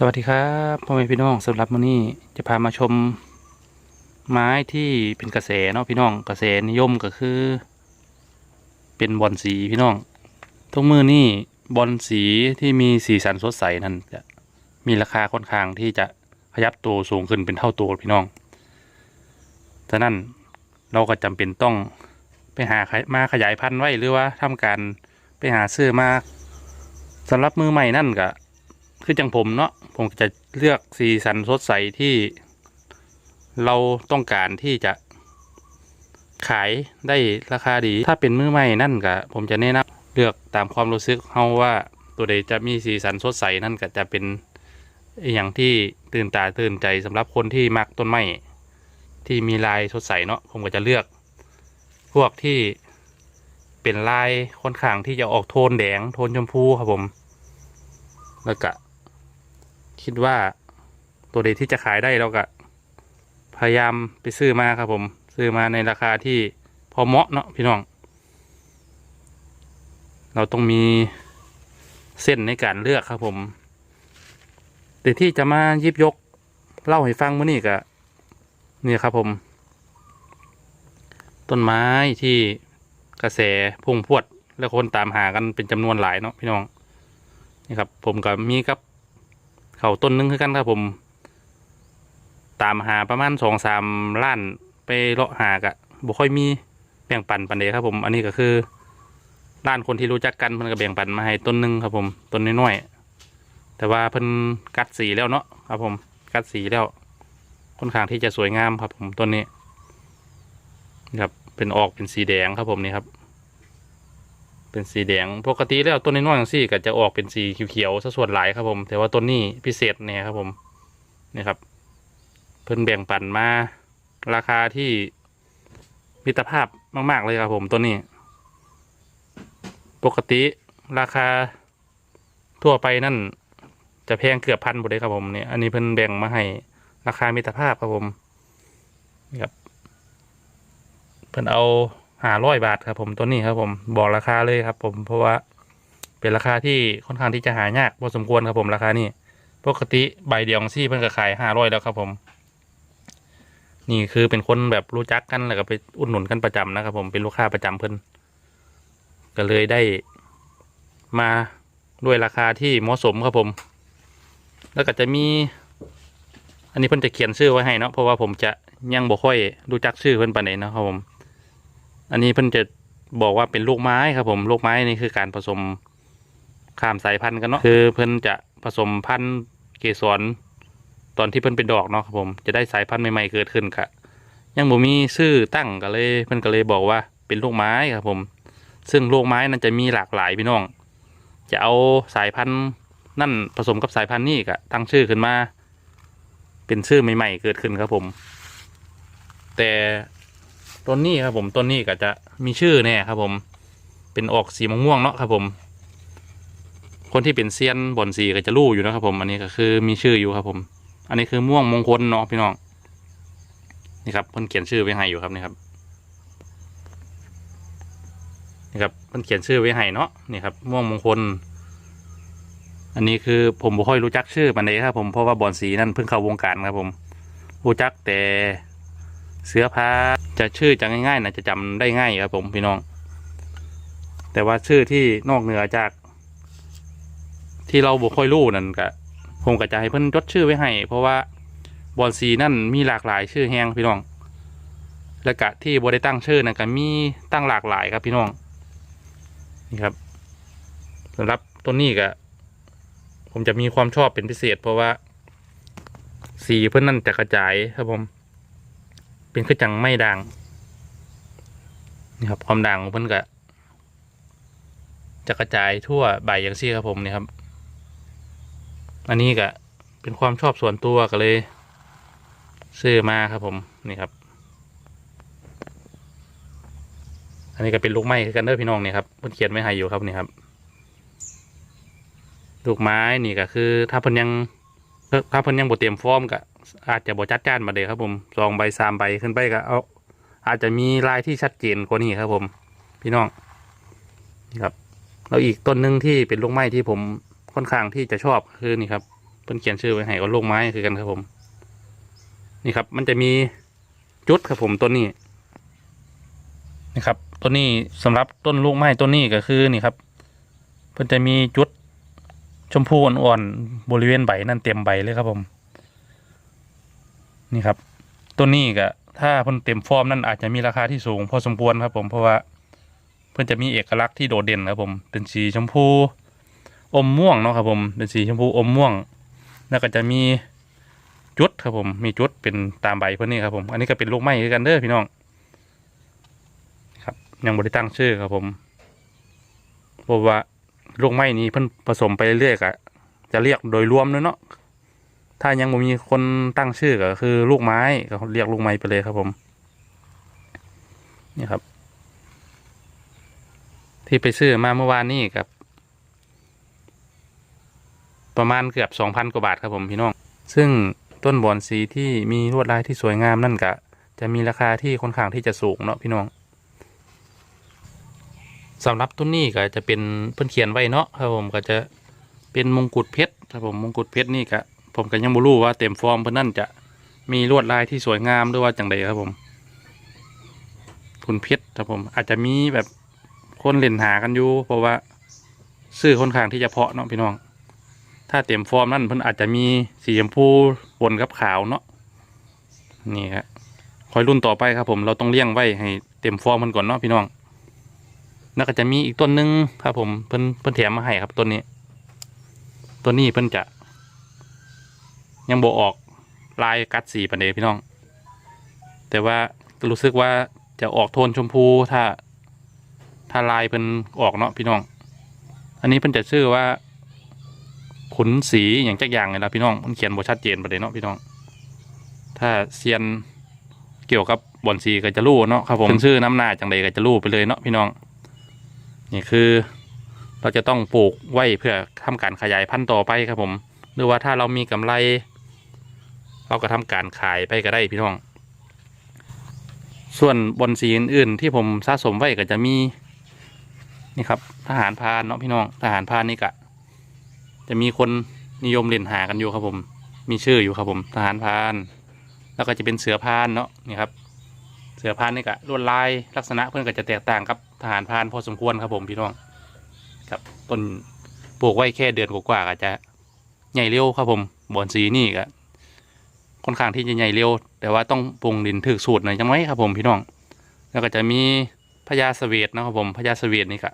สวัสดีครับพ่อแม่พี่น้องสำหรับมื้อนี้จะพามาชมไม้ที่เป็นกระแสเนาะพี่น้องกระแสนิยมก็คือ เป็นบอลสีพี่น้องทุกมือนี่บอลสีที่มีสีสันสดใสนั้นจะมีราคาค่อนข้างที่จะขยับตัวสูงขึ้นเป็นเท่าตัวพี่น้องฉะนั้นเราก็จำเป็นต้องไปหามาขยายพันธุ์ไว้หรือว่าทำการไปหาซื้อมาสำหรับมือใหม่นั่นก็ คือจังผมเนาะผมจะเลือกสีสันสดใสที่เราต้องการที่จะขายได้ราคาดี ถ้าเป็นมือใหม่นั่นก็ผมจะแนะนำเลือกตามความรู้สึกเฮาว่าตัวใดจะมีสีสันสดใสนั่นก็จะเป็นอย่างที่ตื่นตาตื่นใจสำหรับคนที่มักต้นไม้ที่มีลายสดใสเนาะผมก็จะเลือก พวกที่เป็นลายค่อนข้างที่จะออกโทนแดงโทนชมพูครับผม แล้วก็ คิดว่าตัวเด็ดที่จะขายได้เราก็ พยายามไปซื้อมาครับผม ซื้อมาในราคาที่พอเหมาะเนาะพี่น้อง เราต้องมีเส้นในการเลือกครับผม แต่ที่จะมายิบยกเล่าให้ฟังเมื่อนี้ก็นี่ครับผม ต้นไม้ที่กระแสพุ่งพวด และคนตามหากันเป็นจำนวนหลายเนาะพี่น้องนี่ครับ ผมก็มีกับ เขาต้นหนึงคือกันครับผม ตามหาประมาณสองสามล้านไปเลาะหากะบ่ค่อยมีแบ่งปันปันเดครับผม อันนี้ก็คือล้านคนที่รู้จักกันเพิ่นก็แบ่งปันมาให้ต้นหนึงครับผมต้นน้อยๆแต่ว่าเพิ่นกัดสีแล้วเนาะครับผมกัดสีแล้วค่อนข้างที่จะสวยงามครับผมต้นนี้นะครับเป็นออกเป็นสีแดงครับผมนี่ครับ เป็นสีแดงปกติแล้วต้นน้อยๆอย่างซี่ก็จะออกเป็นสีเขียวๆซะส่วนหลายครับผม แต่ว่าต้นนี้พิเศษเนี่ยครับผมนี่ครับ เพิ่นแบ่งปันมา ราคาที่มิตรภาพมาก ๆ เลยครับผมต้นนี้ ปกติราคาทั่วไปนั่น จะแพงเกือบพันหมดเลยครับผมเนี่ยอันนี้เพิ่นแบ่งมาให้ราคามิตรภาพครับผมนี่ครับเพิ่นเอา ห้าร้อยบาทครับผมตัวนี้ครับผมบอกราคาเลยครับ ผมเพราะว่าเป็นราคาที่ค่อนข้างที่จะหายากพอสมควรครับผมราคานี้ปกติใบเดียวของซี่เพิ่นก็ขายห้าร้อยแล้วครับผม นี่คือเป็นคนแบบรู้จักกันแล้วก็ไปอุดหนุนกันประจำนะครับ ผมเป็นลูกค้าประจำเพิ่นก็เลยได้มาด้วยราคาที่เหมาะสมครับผม แล้วก็จะมี อันนี้เพิ่นจะเขียนชื่อไว้ให้เนาะเพราะว่าผมจะยังบ่ค่อยรู้จักชื่อเพิ่นปานใดนะครับผม อันนี้เพิ่นจะบอกว่าเป็นลูกไม้ครับผมลูกไม้นี่คือการผสมข้ามสายพันธุ์กันเนาะคือเพิ่นจะผสมพันธุ์เกสรตอนที่เพิ่นเป็นดอกเนาะครับผมจะได้สายพันธุ์ใหม่ๆเกิดขึ้นครับยังบ่มีชื่อตั้งก็เลยเพิ่นก็เลยบอกว่าเป็นลูกไม้ครับผม ซึ่งลูกไม้นั้นจะมีหลากหลายพี่น้อง จะเอาสายพันธุ์นั่นผสมกับสายพันธุ์นี่ก็ตั้งชื่อขึ้นมา เป็นชื่อใหม่ ๆ เกิดขึ้นครับผม แต่ ต้นนี้ครับผมต้นนี้ก็จะมีชื่อแน่ครับผม เป็นออกสีม่วงๆเนาะครับผม คนที่เป็นเซียนบอนสีก็จะรู้อยู่นะครับผม อันนี้ก็คือมีชื่ออยู่ครับผม อันนี้คือม่วงมงคลเนาะพี่น้อง นี่ครับเพิ่นเขียนชื่อไว้ให้อยู่ครับนี่ครับ นี่ครับเพิ่นเขียนชื่อไว้ให้เนาะ นี่ครับม่วงมงคล อันนี้คือผมบ่ค่อยรู้จักชื่อมันเลยครับผม เพราะว่าบอนสีนั่นเพิ่งเข้าวงการครับผม รู้จักแต่ เสื้อผ้าจะชื่อจะง่ายๆนะจะจำได้ง่ายครับผมพี่น้อง แต่ว่าชื่อที่นอกเหนือจาก ที่เราบ่ค่อยรู้นั่นก็ผมก็จะให้เพิ่นจดชื่อไว้ให้ เพราะว่าบอนสีนั่นมีหลากหลายชื่อแฮงพี่น้อง และกะที่บได้ตั้งชื่อนั่นก็มีตั้งหลากหลายครับพี่น้องนี่ครับสำหรับต้นนี้ก็ผมจะมีความชอบเป็นพิเศษ เพราะว่า สีเพื่อนนั่นจะกระจายครับผม เป็นคือจังไม่ด่างนี่ครับความด่างของเพื่นก็จะกระจายทั่วใบอย่างซี่ครับผมนี่ครับ อันนี้ก็เป็นความชอบส่วนตัวก็เลย ซื้อมาครับผมนี่ครับ อันนี้ก็เป็นลูกไม้กันเด้อพี่น้องนี่ครับเพิ่นเขียนไว้ให้อยู่ครับนี่ครับลูกไม้นี่ก็คือ ถ้าเพิ่นยังถ้าเพิ่นยังบ่เตรียมฟอร์มก็ อาจจะบ่จัดจ้านมาเลยครับผมสองใบสามใบขึ้นไปก็เอาอาจจะมีลายที่ชัดเจนกว่านี้ครับ ผม พี่น้องนี่ครับแล้วอีกต้นหนึ่งที่เป็นลูกไม้ที่ผมค่อนข้างที่จะชอบคือนี่ครับพิ่นเขียนชื่อไว้ให้ก็ลูกไม้คือกันครับผม นี่ครับ มันจะมีจุดครับผมต้นนี้นี่ครับต้นนี้สำหรับต้นลูกไม้ต้นนี้ก็คือนี่ครับเพิ่นจะมีจุดชมพูอ่อนๆบริเวณใบนั่นเต็มใบเลยครับผม นี่ครับต้นนี้ก็ถ้าเพิ่นเต็มฟอร์มนั่นอาจจะมีราคาที่สูงพอสมควรครับผมเพราะว่าเพิ่นจะมีเอกลักษณ์ที่โดดเด่นครับผมเป็นสีชมพูอมม่วงเนาะครับผมเป็นสีชมพูอมม่วง แล้วก็จะมีจุดครับผมมีจุดเป็นตามใบเพิ่นนี่ครับผมอันนี้ก็เป็นลูกไม้คือกันเด้อพี่น้องครับยังบริตั้งชื่อครับผมเพราะว่าลูกไม้นี้เพิ่นผสมไปเรื่อยๆก็จะเรียกโดยรวมเลยเนาะ ถ้ายังบ่มีคนตั้งชื่อก็คือลูกไม้ก็เรียกลูกไม้ไปเลยครับผม นี่ครับ ที่ไปซื้อมาเมื่อวานนี้กับ ประมาณเกือบสองพันกว่าบาทครับผมพี่น้อง ซึ่งต้นบอนสีที่มีลวดลายที่สวยงามนั่นก็จะมีราคาที่ค่อนข้างที่จะสูงเนาะพี่น้องสำหรับต้นนี้ก็จะเป็นเพิ่นเขียนไว้เนาะครับผมก็จะเป็นมงกุฎเพชรครับผมมงกุฎเพชรนี่ก็ ผมก็ยังบ่รู้ว่าเต็มฟอร์มเพิ่นนั่นจะมีลวดลายที่สวยงามหรือว่าจังใดครับผมคุณเพชรครับผมอาจจะมีแบบคนเล่นหากันอยู่ เพราะว่าซื้อค่อนข้างที่จะเพาะเนาะพี่น้อง ถ้าเต็มฟอร์มนั่นเพิ่นอาจจะมีสีชมพูปนกับขาวเนาะนี่ครับคอยรุ่นต่อไปครับผมเราต้องเลี้ยงไว้ให้เต็มฟอร์มมันก่อนเนาะพี่น้องแล้วก็จะมีอีกต้นหนึงครับผมเพิ่นเพิ่นแถมมาให้ครับต้นนี้ ต้นนี้เพิ่นจะ ยังโบออกลายกัดสีปันเดพี่น้อง แต่ว่ารู้สึกว่าจะออกโทนชมพูถ้า ถ้าลายเพิ่นออกเนาะพี่น้อง อันนี้เพิ่นจะชื่อว่า ขุนสีอย่างจักอย่างเลยนะพี่น้องมันเขียนบทชัดเจนประเด็นเนาะพี่น้อง ถ้าเซียนเกี่ยวกับบอนสีก็จะรู้เนาะครับผมชื่อน้ำหน้าจังใดก็จะรู้ไปเลยเนาะพี่น้อง นี่คือเราจะต้องปลูกไว้เพื่อทำการขยายพันธุ์ต่อไปครับผม หรือว่าถ้าเรามีกำไร เราก็ทำการขายไปก็ได้พี่น้อง ส่วนบอนสีอื่นๆที่ผมสะสมไว้ก็จะมีนี่ครับทหารพานเนาะพี่น้องทหารพานนี่กะ จะมีคนนิยมเล่นหากันอยู่ครับผม มีชื่ออยู่ครับผมทหารพาน แล้วก็จะเป็นเสือพานเนาะนี่ครับ เสือพานนี่กะลวดลายลักษณะเพื่อนก็จะแตกต่างกับทหารพานพอสมควรครับผมพี่น้องครับต้นปลูกไว้แค่เดือนกว่าๆก็จะใหญ่เร็วครับผมบอนสีนี่ก็ ค่อนข้างที่จะใหญ่เร็ว แต่ว่าต้องปรุงดินถึกสูตรหน่อยจังไหมครับผมพี่น้อง แล้วก็จะมีพญาสเสวตนะครับผมพญาสเสวตนี่ก็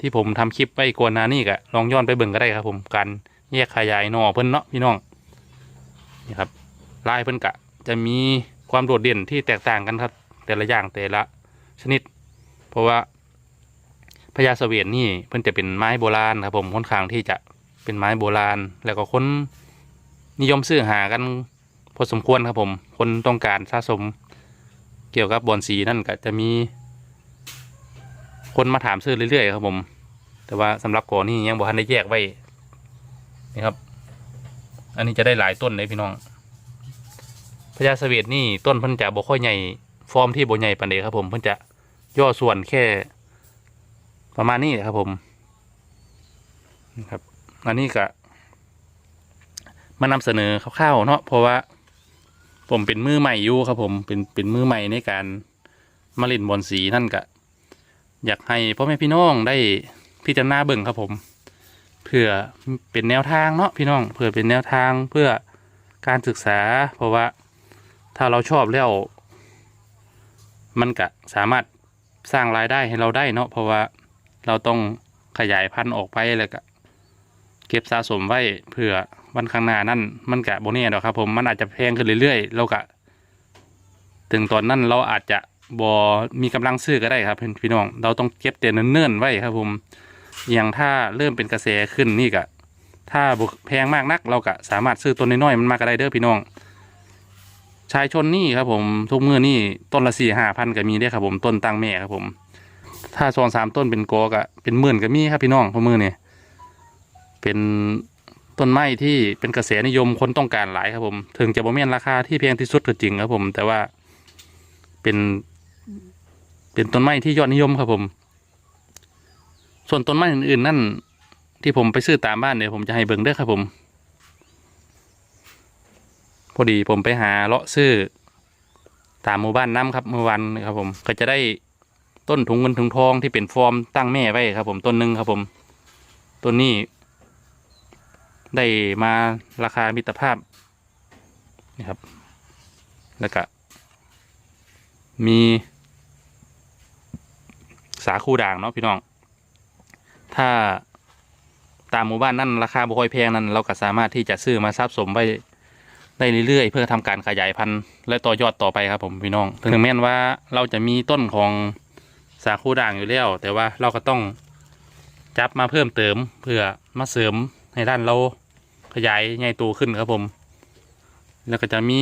ที่ผมทำคลิปไปกวนหนานี่ก็ลองย้อนไปเบิ่งก็ได้ครับ ผมการแยกขยายหน่อเพิ่นเนาะพี่น้องนี่ครับลายเพิ่นกะ จะมีความโดดเด่นที่แตกต่างกันครับ แต่ละอย่างแต่ละชนิด เพราะว่าพญาเสวีนนี่เพิ่นจะเป็นไม้โบราณครับผมค่อนข้างที่จะเป็นไม้โบราณ แล้วก็คนนิยมซื้อหากัน พอสมควรครับผม คนต้องการสะสมเกี่ยวกับบอนสีนั่นก็จะมี คนมาถามซื้อเรื่อยๆครับผม แต่ว่าสำหรับก่อนนี่ยังบ่ทันได้แยกไว้นี่ครับ อันนี้จะได้หลายต้นเลยพี่น้องพญาเสวีนี่ต้นพิ่นจะบ่ค่อยใหญ่ฟอร์มที่บ่ใหญ่ปานใดครับผมเพิ่นจะย่อส่วนแค่ ประมาณนี้ครับผมนะครับ อันนี้ก็มานำเสนอคร่าวๆเนาะเพราะว่า ผมเป็นมือใหม่อยู่ครับผมเป็นเป็นมือใหม่ในการมาเล่นบอลสีนั่นก็อยากให้พ่อแม่พี่น้องได้พิจารณาเบิ่งครับผม เพื่อเป็นแนวทางเนาะพี่น้อง เพื่อเป็นแนวทางเพื่อการศึกษา เพราะว่าถ้าเราชอบแล้ว มันก็สามารถสร้างรายได้ให้เราได้เนาะเพราะว่าเราต้องขยายพันธุ์ออกไปแล้วก็เก็บสะสมไว้เพื่อ วันข้างหน้านั่นมันกะโบเน่ดอกครับ ผมมันอาจจะแพงขึ้นเรื่อยๆเรากะ ถึงตอนนั้นเราอาจจะบอมีกำลังซื้อก็ได้ครับพี่น้อง เราต้องเก็บแต่เนิ่นๆไว้ครับผมอย่างถ้าเริ่มเป็นกระแสขึ้นนี่กะ ถ้าบ่แพงมากนัก เราก็สามารถซื้อต้นน้อยๆมันมาก็ได้เด้อพี่น้อง ชายชนนี่ครับ ผมทุกมือนี่ต้นละสี่ห้าพันก็มีได้ครับผมต้นตังแม่ครับผม ถ้าสองสามต้นเป็นกอกะเป็นหมื่นก็มีครับพี่น้องพอมือเนี่ยเป็น ต้นไม้ที่เป็นกระแสนิยมคนต้องการหลายครับผม ถึงจะบ่แม่นราคาที่แพงที่สุดก็จริงครับผม แต่ว่าเป็น เป็นต้นไม้ที่ยอดนิยมครับผม ส่วนต้นไม้อื่นๆนั่นที่ผมไปซื้อตามบ้านเนี่ยผมจะให้เบิ่งเด้อครับผม พอดีผมไปหาเลาะซื้อตามหมู่บ้านน้ำครับเมื่อวันครับ ผมก็จะได้ต้นถุงเงินถุงทองที่เป็นฟอร์มตั้งแม่ไว้ครับ ผมต้นหนึ่งครับผมต้นนี้ ได้มาราคามิตรภาพนี่ครับ แล้วก็มีสาคูด่างเนาะพี่น้อง ถ้าตามหมู่บ้านนั่นราคาบ่ค่อยแพงนั้นเราก็สามารถที่จะซื้อมาสะสมไว้ได้เรื่อยๆ เพื่อทำการขยายพันธุ์และต่อยอดต่อไปครับผมพี่น้อง ถึงแม้นว่าเราจะมีต้นของสาคูด่างอยู่แล้ว แต่ว่าเราก็ต้องจับมาเพิ่มเติมเพื่อมาเสริมให้ด้านเรา ขยายใหญ่โตขึ้นครับผม แล้วก็จะมี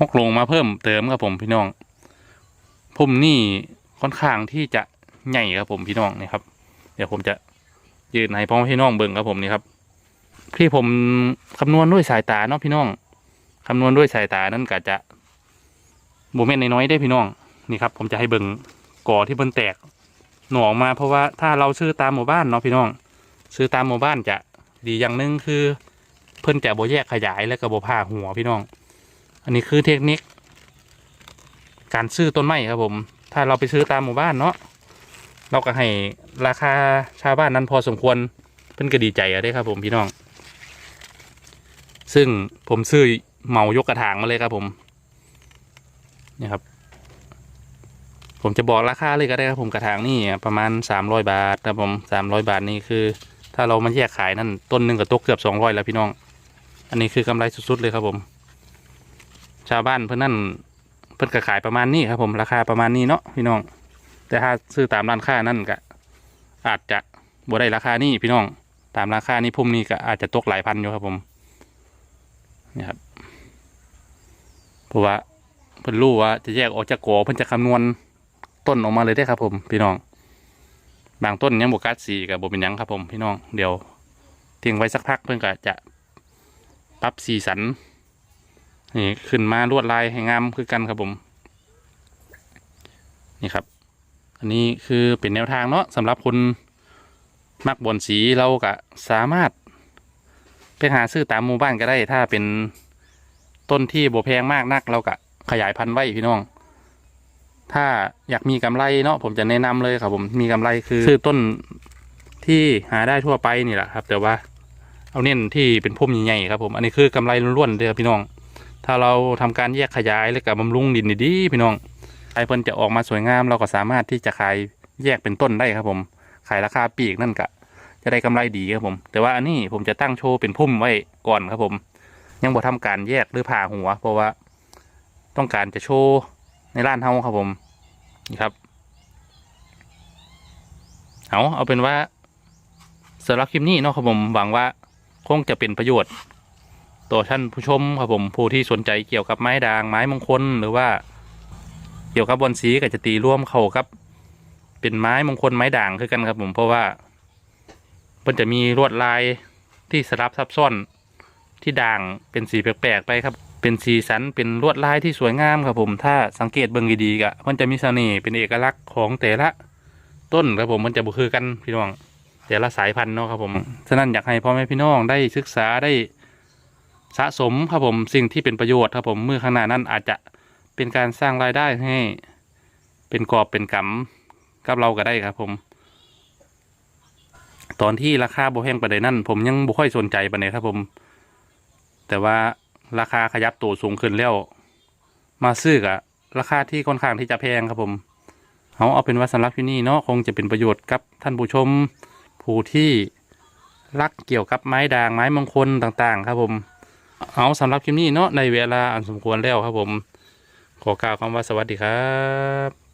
ฮกลงมาเพิ่มเติมครับผมพี่น้องพุ่มนี่ค่อนข้างที่จะใหญ่ครับผมพี่น้องนี่ครับ เดี๋ยวผมจะยืนให้พ่อพี่น้องเบิ่งครับผมนี่ครับ ที่ผมคำนวณด้วยสายตาเนาะพี่น้องคำนวณด้วยสายตานั่นก็จะโมเมนต์น้อยๆได้พี่น้องนี่ครับ ผมจะให้เบิ่งก่อที่เบิ่นแตกหน่อออกมาเพราะว่าถ้าเราซื้อตามหมู่บ้านเนาะพี่น้อง ซื้อตามหมู่บ้านจะ ดีอย่างหนึ่งคือ เพิ่นจะโบแยกขยายและก็โบผ่าหัวพี่น้อง อันนี้คือเทคนิค การซื้อต้นไม้ครับผม ถ้าเราไปซื้อตามหมู่บ้านเนาะเราก็ให้ราคาชาวบ้านนั้นพอสมควรเพิ่นก็ดีใจอะได้ครับผมพี่น้อง ซึ่งผมซื้อเหมายกกระถางมาเลยครับผมนี่ครับ ผมจะบอกราคาเลยก็ได้ครับผมกระถางนี่ประมาณสามร้อยบาทครับผมสามร้อยบาทนี่คือ ถ้าเรามาแยกขายนั่นต้นหนึ่งก็ตกเกือบสองร้อยแล้วพี่น้อง อันนี้คือกำไรสุดๆเลยครับผม ชาวบ้านเพื่อนนั่นเพิ่อนก็ขายประมาณนี้ครับ ผมราคาประมาณนี้เนาะพี่น้อง แต่ถ้าซื้อตามร้านค้านั่นก็อาจจะบ่ได้ราคานี้พี่น้อง ตามราคานี้พุ่มนี้ก็อาจจะตกหลายพันอยู่ครับผมนี่ครับเพราะว่าเพิ่นรู้ว่าจะแยกออกจากกอเพิ่นจะคำนวณต้นออกมาเลยได้ครับผม พี่น้อง บางต้นยังบกัดสีกับโบเป็นยังครับผมพี่น้องเดี๋ยวทิ้งไว้สักพักเพิ่อนก็จะปรับสีสันนี่ขึ้นมาลวดลายให้งามคือกันครับผม นี่ครับ อันนี้คือเป็นแนวทางเนาะสำหรับคนมักบนสีเราก็สามารถ ไปหาซื้อตามหมู่บ้านก็ได้ ถ้าเป็นต้นที่โบแพงมากนักเราก็ขยายพันธุ์ไว้พี่น้อง ถ้าอยากมีกำไรเนาะผมจะแนะนำเลยครับ ผมมีกำไรคือซื้อต้นที่หาได้ทั่วไปนี่แหละครับ แต่ว่าเอาเน้นที่เป็นพุ่มใหญ่ๆครับผมอันนี้คือกำไรล้วนๆเลยครับพี่น้อง ถ้าเราทำการแยกขยายแล้วก็บำรุงดินดีๆพี่น้องไอเพิ่นจะออกมาสวยงาม เราก็สามารถที่จะขายแยกเป็นต้นได้ครับ ผมขายราคาปีกนั่นก็จะได้กำไรดีครับผม แต่ว่าอันนี้ผมจะตั้งโชว์เป็นพุ่มไว้ก่อนครับผม ยังบ่ทำการแยกหรือผ่าหัว เพราะว่าต้องการจะโชว์ ในร้านเฮาครับผมนี่ครับ เอาเอาเป็นว่าสำหรับคลิปนี้เนาะครับผมหวังว่าคงจะเป็นประโยชน์ต่อท่านผู้ชมครับผมผู้ที่สนใจเกี่ยวกับไม้ด่างไม้มงคลหรือว่า เกี่ยวกับบอนสีก็จะตีร่วมเข้าครับ เป็นไม้มงคลไม้ด่างคือกันครับผมเพราะว่ามันจะมีลวดลายที่สลับซับซ้อนที่ด่างเป็นสีแปลกๆไปครับ เป็นสีสันเป็นลวดลายที่สวยงามครับผม ถ้าสังเกตเบิ่งดีๆก็มันจะมีเสน่ห์เป็นเอกลักษณ์ของแต่ละต้นครับผมมันจะบ่คือกันพี่น้อง แต่ละสายพันธุ์เนาะครับผมฉะนั้นอยากให้พ่อแม่พี่น้องได้ศึกษาได้สะสมครับผมสิ่งที่เป็นประโยชน์ครับผมเมื่อข้างหน้านั้นอาจจะเป็นการสร้างรายได้ให้ เป็นกอบเป็นกำกับเราก็ได้ครับผม ตอนที่ราคาโบแห้งประเด็นนั่นผมยังบ่ค่อยสนใจประเด็นครับผม แต่ว่า ราคาขยับตัวสูงขึ้นแล้ว มาซื้อกับราคาที่ค่อนข้างที่จะแพงครับผมเอาเอาเป็นว่าสำหรับที่นี่เนาะคงจะเป็นประโยชน์กับท่านผู้ชมผู้ที่รักเกี่ยวกับไม้ด่างไม้มงคลต่างๆ ครับผม เอาสำหรับคลิปนี้เนาะในเวลาอันสมควรแล้วครับผม ขอกล่าวคำว่าสวัสดีครับ